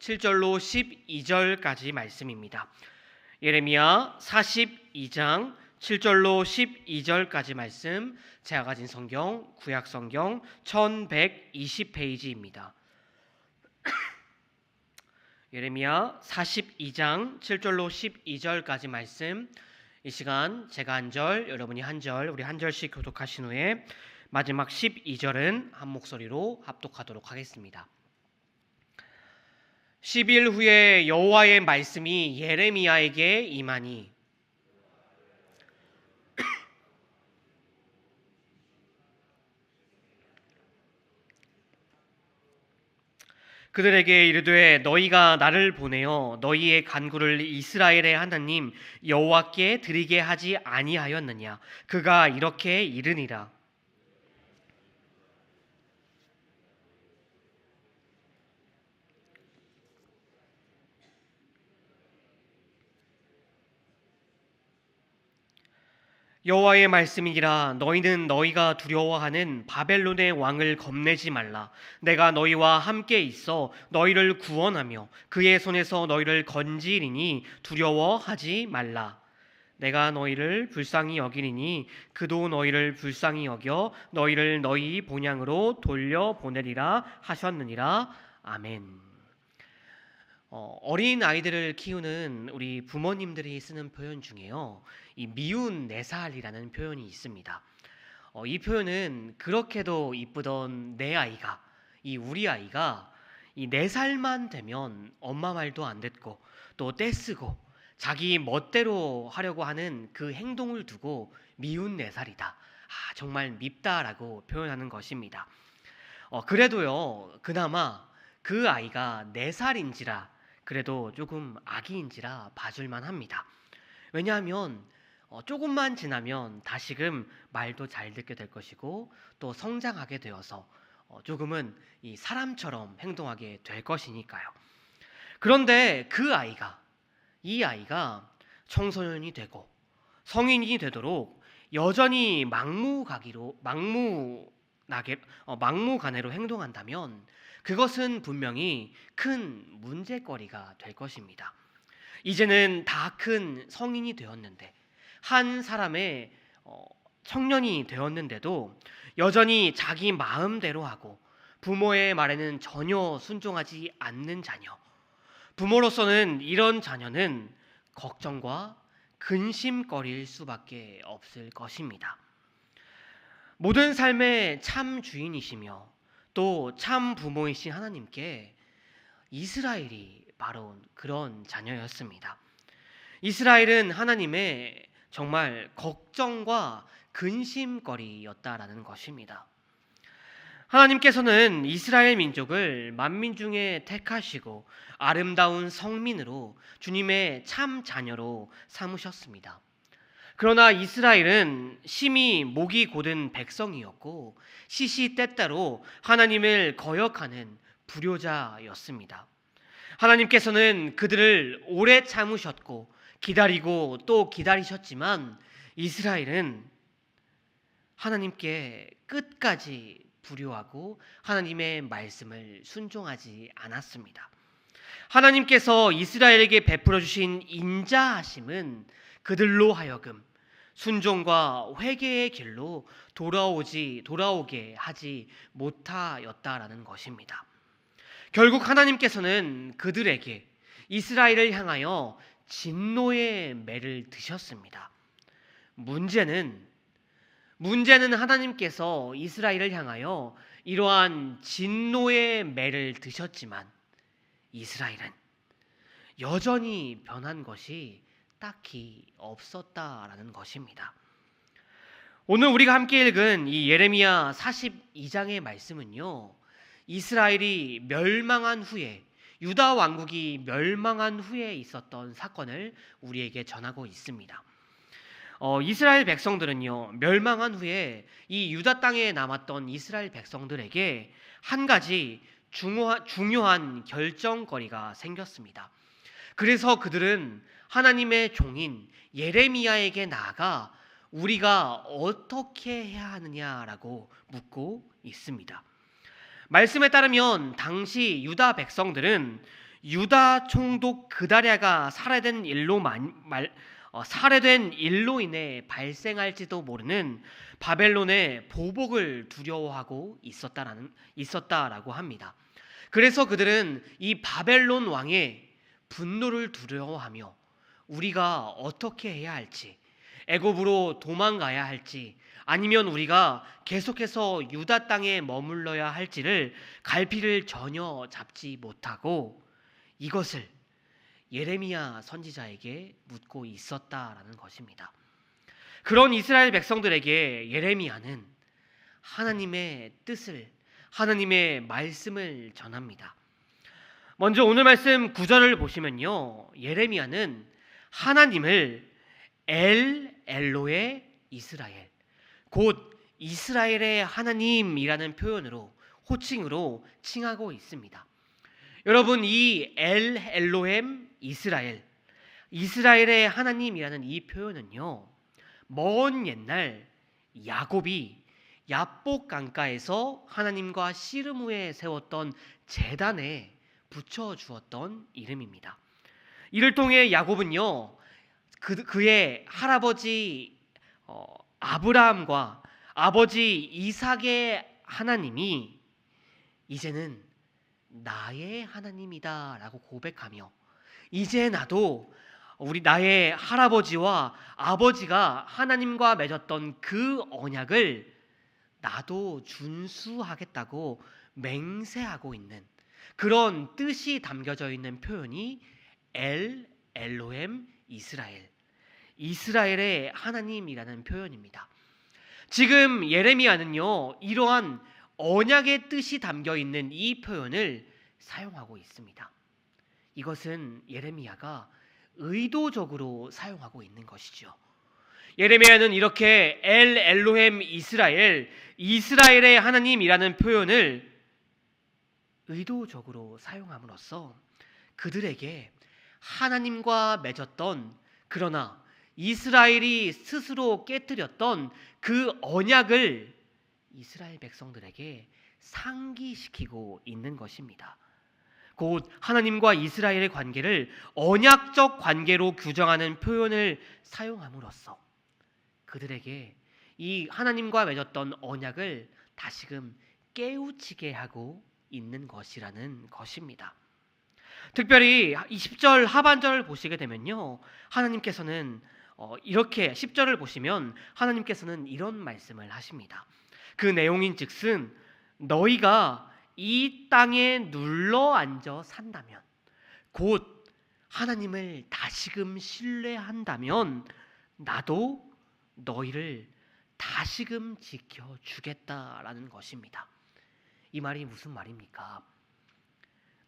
7절로 12절까지 말씀입니다. 예레미야 42장 7절로 12절까지 말씀 제가 가진 성경 구약 성경 1120페이지입니다. 예레미야 42장 7절로 12절까지 말씀 이 시간 제가 한 절, 여러분이 한 절, 우리 한 절씩 교독하신 후에 마지막 12절은 한 목소리로 합독하도록 하겠습니다. 10일 후에 여호와의 말씀이 예레미야에게 임하니. 그들에게 이르되 너희가 나를 보내어 너희의 간구를 이스라엘의 하나님 여호와께 드리게 하지 아니하였느냐? 그가 이렇게 이르니라 여호와의 말씀이니라. 너희는 너희가 두려워하는 바벨론의 왕을 겁내지 말라. 내가 너희와 함께 있어 너희를 구원하며 그의 손에서 너희를 건지리니 두려워하지 말라. 내가 너희를 불쌍히 여기리니 그도 너희를 불쌍히 여겨 너희를 너희 본향으로 돌려 보내리라 하셨느니라. 아멘. 어, 어린 아이들을 키우는 우리 부모님들이 쓰는 표현 중에요. 이 미운 네 살이라는 표현이 있습니다. 어, 이 표현은 그렇게도 이쁘던 내 아이가 이 우리 아이가 이 네 살만 되면 엄마 말도 안 듣고 또 떼쓰고 자기 멋대로 하려고 하는 그 행동을 두고 미운 네 살이다. 아, 정말 밉다라고 표현하는 것입니다. 어, 그래도요, 그나마 그 아이가 네 살인지라 그래도 조금 아기인지라 봐줄만 합니다. 왜냐하면 어, 조금만 지나면 다시금 말도 잘 듣게 될 것이고 또 성장하게 되어서 어, 조금은 이 사람처럼 행동하게 될 것이니까요. 그런데 그 아이가 이 아이가 청소년이 되고 성인이 되도록 여전히 막무가기로 막무나게 어, 막무가내로 행동한다면 그것은 분명히 큰 문제거리가 될 것입니다. 이제는 다 큰 성인이 되었는데 한 사람의 어, 청년이 되었는데도 여전히 자기 마음대로 하고 부모의 말에는 전혀 순종하지 않는 자녀. 부모로서는 이런 자녀는 걱정과 근심거리일 수밖에 없을 것입니다. 모든 삶의 참 주인이시며 또 참 부모이신 하나님께 이스라엘이 바로 그런 자녀였습니다. 이스라엘은 하나님의 정말 걱정과 근심거리였다라는 것입니다. 하나님께서는 이스라엘 민족을 만민 중에 택하시고 아름다운 성민으로 주님의 참 자녀로 삼으셨습니다. 그러나 이스라엘은 심히 목이 고든 백성이었고 시시때때로 하나님을 거역하는 불효자였습니다. 하나님께서는 그들을 오래 참으셨고 기다리고 또 기다리셨지만 이스라엘은 하나님께 끝까지 불효하고 하나님의 말씀을 순종하지 않았습니다. 하나님께서 이스라엘에게 베풀어 주신 인자하심은 그들로 하여금 순종과 회개의 길로 돌아오지 돌아오게 하지 못하였다라는 것입니다. 결국 하나님께서는 그들에게 이스라엘을 향하여 진노의 매를 드셨습니다. 문제는 문제는 하나님께서 이스라엘을 향하여 이러한 진노의 매를 드셨지만 이스라엘은 여전히 변한 것이 딱히 없었다라는 것입니다. 오늘 우리가 함께 읽은 이 예레미야 42장의 말씀은요. 이스라엘이 멸망한 후에 유다 왕국이 멸망한 후에 있었던 사건을 우리에게 전하고 있습니다. 어, 이스라엘 백성들은요 멸망한 후에 이 유다 땅에 남았던 이스라엘 백성들에게 한 가지 중요한, 결정거리가 생겼습니다. 그래서 그들은 하나님의 종인 예레미야에게 나아가 우리가 어떻게 해야 하느냐라고 묻고 있습니다. 말씀에 따르면 당시 유다 백성들은 유다 총독 그다랴가 살해된 일로 만, 말, 어, 살해된 일로 인해 발생할지도 모르는 바벨론의 보복을 두려워하고 있었다라는 있었다라고 합니다. 그래서 그들은 이 바벨론 왕의 분노를 두려워하며 우리가 어떻게 해야 할지 애굽으로 도망가야 할지 아니면 우리가 계속해서 유다 땅에 머물러야 할지를 갈피를 전혀 잡지 못하고 이것을 예레미야 선지자에게 묻고 있었다라는 것입니다. 그런 이스라엘 백성들에게 예레미야는 하나님의 뜻을 하나님의 말씀을 전합니다. 먼저 오늘 말씀 9절을 보시면요. 예레미야는 하나님을 엘 엘로의 이스라엘 곧 이스라엘의 하나님이라는 표현으로 호칭으로 칭하고 있습니다. 여러분 이 엘 엘로햄 이스라엘 이스라엘의 하나님이라는 이 표현은요. 먼 옛날 야곱이 야복 강가에서 하나님과 씨름후에 세웠던 제단에 붙여 주었던 이름입니다. 이를 통해 야곱은요 그, 그의 할아버지 어, 아브라함과 아버지 이삭의 하나님이 이제는 나의 하나님이다라고 고백하며 이제 나도 우리 나의 할아버지와 아버지가 하나님과 맺었던 그 언약을 나도 준수하겠다고 맹세하고 있는 그런 뜻이 담겨져 있는 표현이 엘 엘로엠 이스라엘 이스라엘의 하나님이라는 표현입니다. 지금 예레미야는요 이러한 언약의 뜻이 담겨 있는 이 표현을 사용하고 있습니다. 이것은 예레미야가 의도적으로 사용하고 있는 것이죠. 예레미야는 이렇게 엘 엘로햄 이스라엘 이스라엘의 하나님이라는 표현을 의도적으로 사용함으로써 그들에게 하나님과 맺었던 그러나 이스라엘이 스스로 깨뜨렸던 그 언약을 이스라엘 백성들에게 상기시키고 있는 것입니다. 곧 하나님과 이스라엘의 관계를 언약적 관계로 규정하는 표현을 사용함으로써 그들에게 이 하나님과 맺었던 언약을 다시금 깨우치게 하고 있는 것이라는 것입니다. 특별히 20절 하반절을 보시게 되면요. 하나님께서는 어, 이렇게 10절을 보시면 하나님께서는 이런 말씀을 하십니다. 그 내용인 즉슨 너희가 이 땅에 눌러 앉아 산다면 곧 하나님을 다시금 신뢰한다면 나도 너희를 다시금 지켜 주겠다라는 것입니다. 이 말이 무슨 말입니까?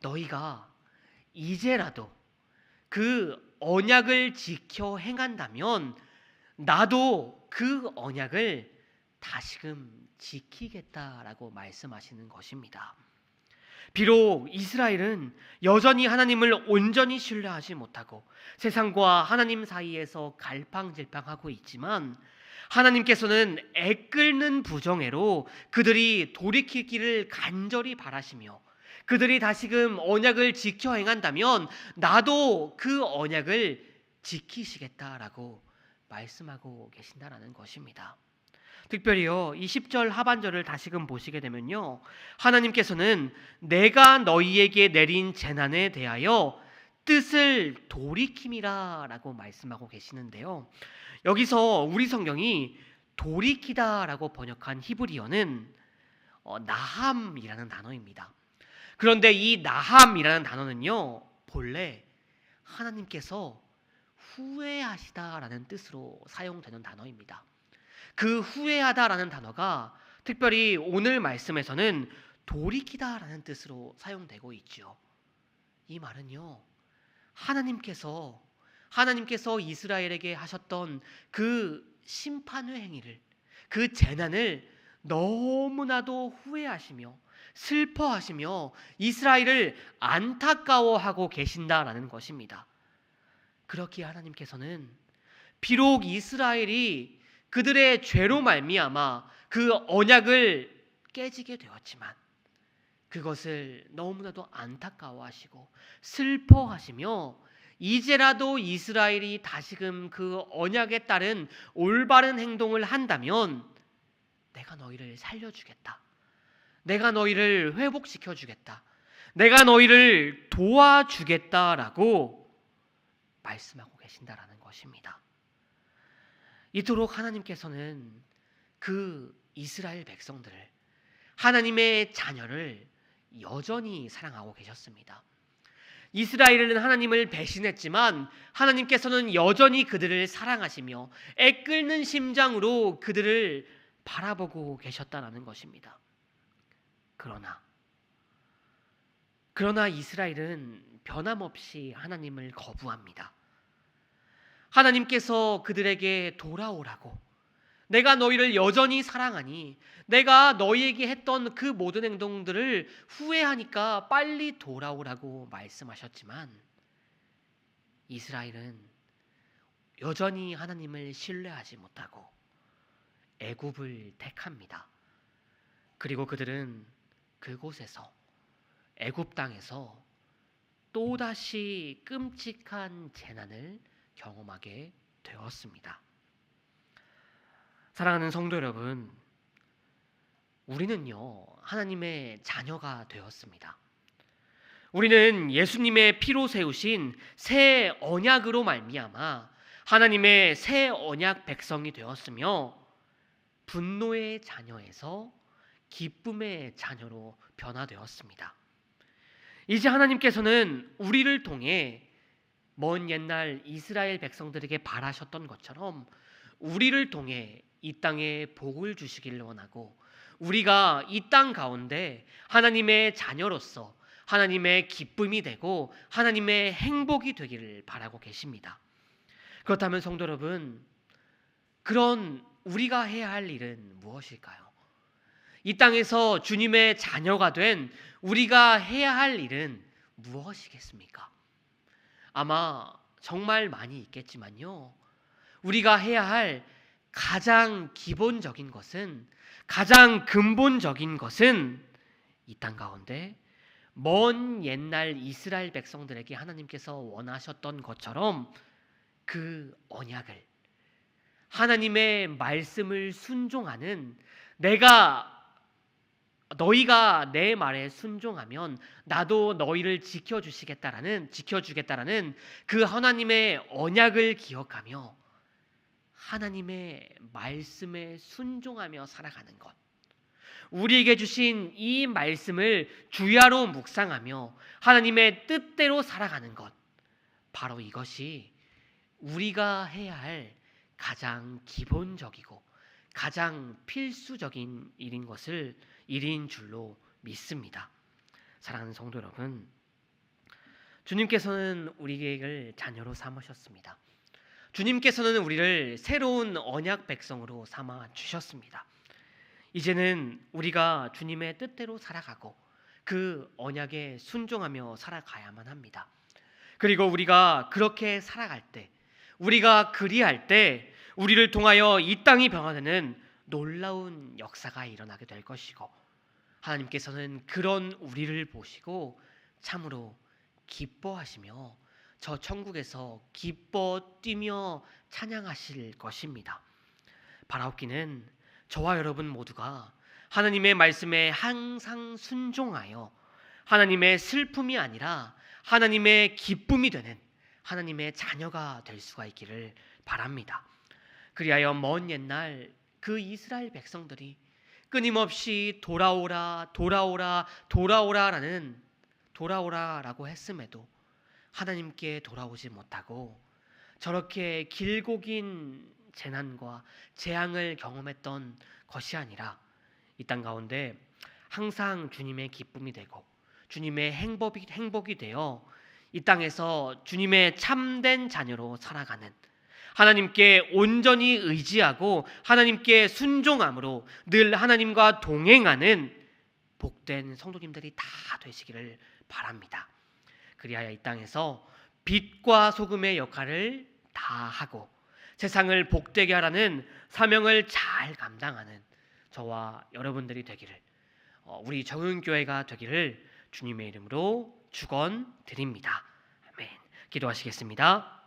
너희가 이제라도 그 언약을 지켜 행한다면 나도 그 언약을 다시금 지키겠다라고 말씀하시는 것입니다. 비록 이스라엘은 여전히 하나님을 온전히 신뢰하지 못하고 세상과 하나님 사이에서 갈팡질팡하고 있지만 하나님께서는 애 끓는 부정애로 그들이 돌이킬 길을 간절히 바라시며 그들이 다시금 언약을 지켜 행한다면 나도 그 언약을 지키시겠다라고 말씀하고 계신다라는 것입니다. 특별히요, 이 10절 하반절을 다시금 보시게 되면요, 하나님께서는 내가 너희에게 내린 재난에 대하여 뜻을 돌이킴이라 라고 말씀하고 계시는데요. 여기서 우리 성경이 돌이키다 라고 번역한 히브리어는 어, 나함이라는 단어입니다. 그런데 이 나함이라는 단어는요, 본래 하나님께서 후회하시다라는 뜻으로 사용되는 단어입니다. 그 후회하다라는 단어가 특별히 오늘 말씀에서는 돌이키다라는 뜻으로 사용되고 있죠. 이 말은요. 하나님께서 하나님께서 이스라엘에게 하셨던 그 심판의 행위를 그 재난을 너무나도 후회하시며 슬퍼하시며 이스라엘을 안타까워하고 계신다라는 것입니다. 그렇기에 하나님께서는 비록 이스라엘이 그들의 죄로 말미암아 그 언약을 깨지게 되었지만 그것을 너무나도 안타까워하시고 슬퍼하시며 이제라도 이스라엘이 다시금 그 언약에 따른 올바른 행동을 한다면 내가 너희를 살려주겠다. 내가 너희를 회복시켜 주겠다. 내가 너희를 도와주겠다라고 말씀하고 계신다라는 것입니다. 이토록 하나님께서는 그 이스라엘 백성들을 하나님의 자녀를 여전히 사랑하고 계셨습니다. 이스라엘은 하나님을 배신했지만 하나님께서는 여전히 그들을 사랑하시며 애끓는 심장으로 그들을 바라보고 계셨다라는 것입니다. 그러나 그러나 이스라엘은 변함없이 하나님을 거부합니다. 하나님께서 그들에게 돌아오라고 내가 너희를 여전히 사랑하니 내가 너희에게 했던 그 모든 행동들을 후회하니까 빨리 돌아오라고 말씀하셨지만 이스라엘은 여전히 하나님을 신뢰하지 못하고 애굽을 택합니다. 그리고 그들은 그곳에서 애굽 땅에서 또다시 끔찍한 재난을 경험하게 되었습니다. 사랑하는 성도 여러분, 우리는요, 하나님의 자녀가 되었습니다. 우리는 예수님의 피로 세우신 새 언약으로 말미암아 하나님의 새 언약 백성이 되었으며 분노의 자녀에서 기쁨의 자녀로 변화되었습니다. 이제 하나님께서는 우리를 통해 먼 옛날 이스라엘 백성들에게 바라셨던 것처럼 우리를 통해 이 땅에 복을 주시기를 원하고 우리가 이 땅 가운데 하나님의 자녀로서 하나님의 기쁨이 되고 하나님의 행복이 되기를 바라고 계십니다. 그렇다면 성도 여러분, 그런 우리가 해야 할 일은 무엇일까요? 이 땅에서 주님의 자녀가 된 우리가 해야 할 일은 무엇이겠습니까? 아마 정말 많이 있겠지만요. 우리가 해야 할 가장 기본적인 것은 가장 근본적인 것은 이 땅 가운데 먼 옛날 이스라엘 백성들에게 하나님께서 원하셨던 것처럼 그 언약을 하나님의 말씀을 순종하는 내가 너희가 내 말에 순종하면 나도 너희를 지켜 주시겠다라는 지켜 주겠다라는 그 하나님의 언약을 기억하며 하나님의 말씀에 순종하며 살아가는 것. 우리에게 주신 이 말씀을 주야로 묵상하며 하나님의 뜻대로 살아가는 것. 바로 이것이 우리가 해야 할 가장 기본적이고 가장 필수적인 일인 것을 일인 줄로 믿습니다. 사랑하는 성도 여러분, 주님께서는 우리를 자녀로 삼으셨습니다. 주님께서는 우리를 새로운 언약 백성으로 삼아 주셨습니다. 이제는 우리가 주님의 뜻대로 살아가고 그 언약에 순종하며 살아가야만 합니다. 그리고 우리가 그렇게 살아갈 때, 우리가 그리할 때, 우리를 통하여 이 땅이 변화되는 놀라운 역사가 일어나게 될 것이고, 하나님께서는 그런 우리를 보시고 참으로 기뻐하시며 저 천국에서 기뻐 뛰며 찬양하실 것입니다. 바라옵기는 저와 여러분 모두가 하나님의 말씀에 항상 순종하여 하나님의 슬픔이 아니라 하나님의 기쁨이 되는 하나님의 자녀가 될 수가 있기를 바랍니다. 그리하여 먼 옛날 그 이스라엘 백성들이 끊임없이 돌아오라 돌아오라 돌아오라라는 돌아오라라고 했음에도 하나님께 돌아오지 못하고 저렇게 길고 긴 재난과 재앙을 경험했던 것이 아니라 이 땅 가운데 항상 주님의 기쁨이 되고 주님의 행복이 행복이 되어 이 땅에서 주님의 참된 자녀로 살아가는 하나님께 온전히 의지하고 하나님께 순종함으로 늘 하나님과 동행하는 복된 성도님들이 다 되시기를 바랍니다. 그리하여 이 땅에서 빛과 소금의 역할을 다 하고 세상을 복되게 하라는 사명을 잘 감당하는 저와 여러분들이 되기를 어, 우리 정은교회가 되기를 주님의 이름으로 축원드립니다. 아멘. 기도하시겠습니다.